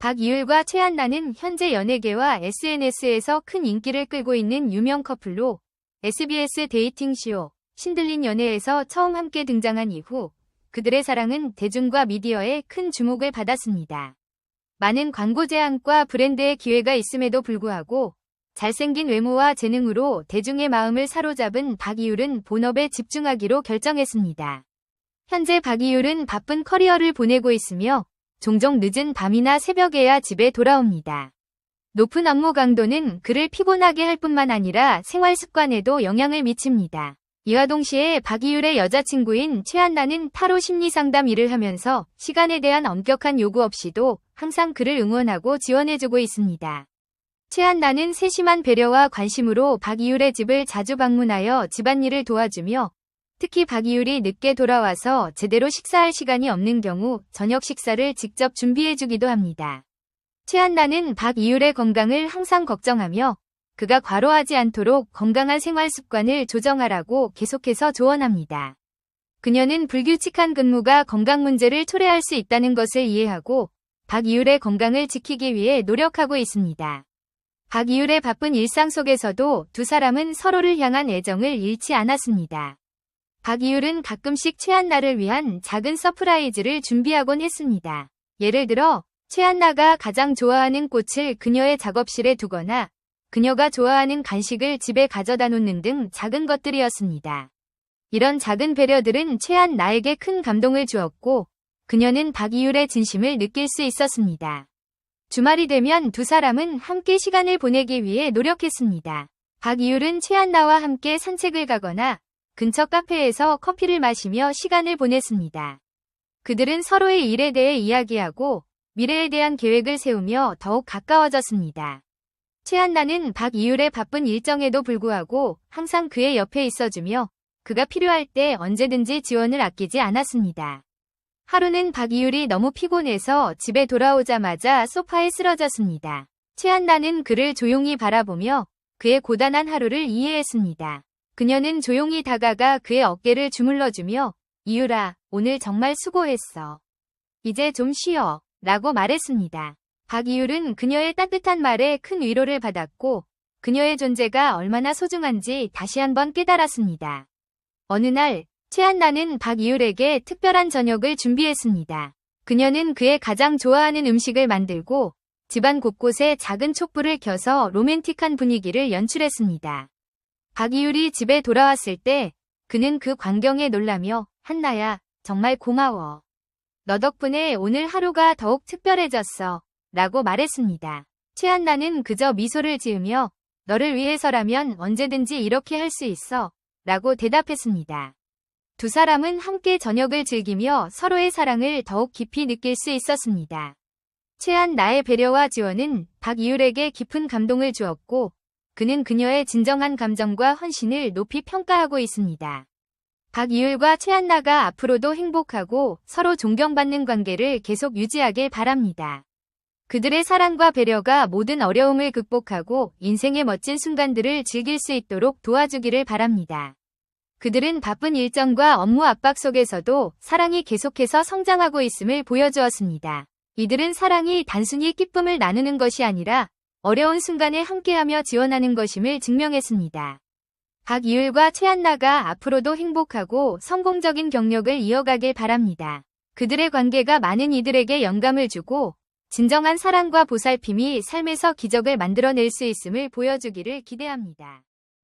박이율과 최한나는 현재 연예계와 SNS에서 큰 인기를 끌고 있는 유명 커플로 SBS 데이팅쇼 신들린 연애에서 처음 함께 등장한 이후 그들의 사랑은 대중과 미디어에 큰 주목을 받았습니다. 많은 광고 제안과 브랜드의 기회가 있음에도 불구하고 잘생긴 외모와 재능으로 대중의 마음을 사로잡은 박이율은 본업에 집중하기로 결정했습니다. 현재 박이율은 바쁜 커리어를 보내고 있으며 종종 늦은 밤이나 새벽에야 집에 돌아옵니다. 높은 업무 강도는 그를 피곤하게 할 뿐만 아니라 생활 습관에도 영향을 미칩니다. 이와 동시에 박이율의 여자친구인 최한나는 타로 심리 상담 일을 하면서 시간에 대한 엄격한 요구 없이도 항상 그를 응원하고 지원해주고 있습니다. 최한나는 세심한 배려와 관심으로 박이율의 집을 자주 방문하여 집안일을 도와주며 특히 박이율이 늦게 돌아와서 제대로 식사할 시간이 없는 경우 저녁 식사를 직접 준비해주기도 합니다. 최한나는 박이율의 건강을 항상 걱정하며 그가 과로하지 않도록 건강한 생활 습관을 조정하라고 계속해서 조언합니다. 그녀는 불규칙한 근무가 건강 문제를 초래할 수 있다는 것을 이해하고 박이율의 건강을 지키기 위해 노력하고 있습니다. 박이율의 바쁜 일상 속에서도 두 사람은 서로를 향한 애정을 잃지 않았습니다. 박이율은 가끔씩 최한나를 위한 작은 서프라이즈를 준비하곤 했습니다. 예를 들어 최한나가 가장 좋아하는 꽃을 그녀의 작업실에 두거나 그녀가 좋아하는 간식을 집에 가져다 놓는 등 작은 것들이었습니다. 이런 작은 배려들은 최한나에게 큰 감동을 주었고 그녀는 박이율의 진심을 느낄 수 있었습니다. 주말이 되면 두 사람은 함께 시간을 보내기 위해 노력했습니다. 박이율은 최한나와 함께 산책을 가거나 근처 카페에서 커피를 마시며 시간을 보냈습니다. 그들은 서로의 일에 대해 이야기하고 미래에 대한 계획을 세우며 더욱 가까워졌습니다. 최한나는 박이율의 바쁜 일정에도 불구하고 항상 그의 옆에 있어주며 그가 필요할 때 언제든지 지원을 아끼지 않았습니다. 하루는 박이율이 너무 피곤해서 집에 돌아오자마자 소파에 쓰러졌습니다. 최한나는 그를 조용히 바라보며 그의 고단한 하루를 이해했습니다. 그녀는 조용히 다가가 그의 어깨를 주물러주며 이유라, 오늘 정말 수고했어. 이제 좀 쉬어. 라고 말했습니다. 박이율은 그녀의 따뜻한 말에 큰 위로를 받았고 그녀의 존재가 얼마나 소중한지 다시 한번 깨달았습니다. 어느 날 최한나는 박이율에게 특별한 저녁을 준비했습니다. 그녀는 그의 가장 좋아하는 음식을 만들고 집안 곳곳에 작은 촛불을 켜서 로맨틱한 분위기를 연출했습니다. 박이율이 집에 돌아왔을 때 그는 그 광경에 놀라며 한나야 정말 고마워. 너 덕분에 오늘 하루가 더욱 특별해졌어. 라고 말했습니다. 최한나는 그저 미소를 지으며 너를 위해서라면 언제든지 이렇게 할 수 있어. 라고 대답했습니다. 두 사람은 함께 저녁을 즐기며 서로의 사랑을 더욱 깊이 느낄 수 있었습니다. 최한 나의 배려와 지원은 박이율에게 깊은 감동을 주었고 그는 그녀의 진정한 감정과 헌신을 높이 평가하고 있습니다. 박이율과 최한나가 앞으로도 행복하고 서로 존경받는 관계를 계속 유지하길 바랍니다. 그들의 사랑과 배려가 모든 어려움을 극복하고 인생의 멋진 순간들을 즐길 수 있도록 도와주기를 바랍니다. 그들은 바쁜 일정과 업무 압박 속에서도 사랑이 계속해서 성장하고 있음을 보여주었습니다. 이들은 사랑이 단순히 기쁨을 나누는 것이 아니라 어려운 순간에 함께하며 지원하는 것임을 증명했습니다. 박이율과 최한나가 앞으로도 행복하고 성공적인 경력을 이어가길 바랍니다. 그들의 관계가 많은 이들에게 영감을 주고 진정한 사랑과 보살핌이 삶에서 기적을 만들어낼 수 있음을 보여주기를 기대합니다.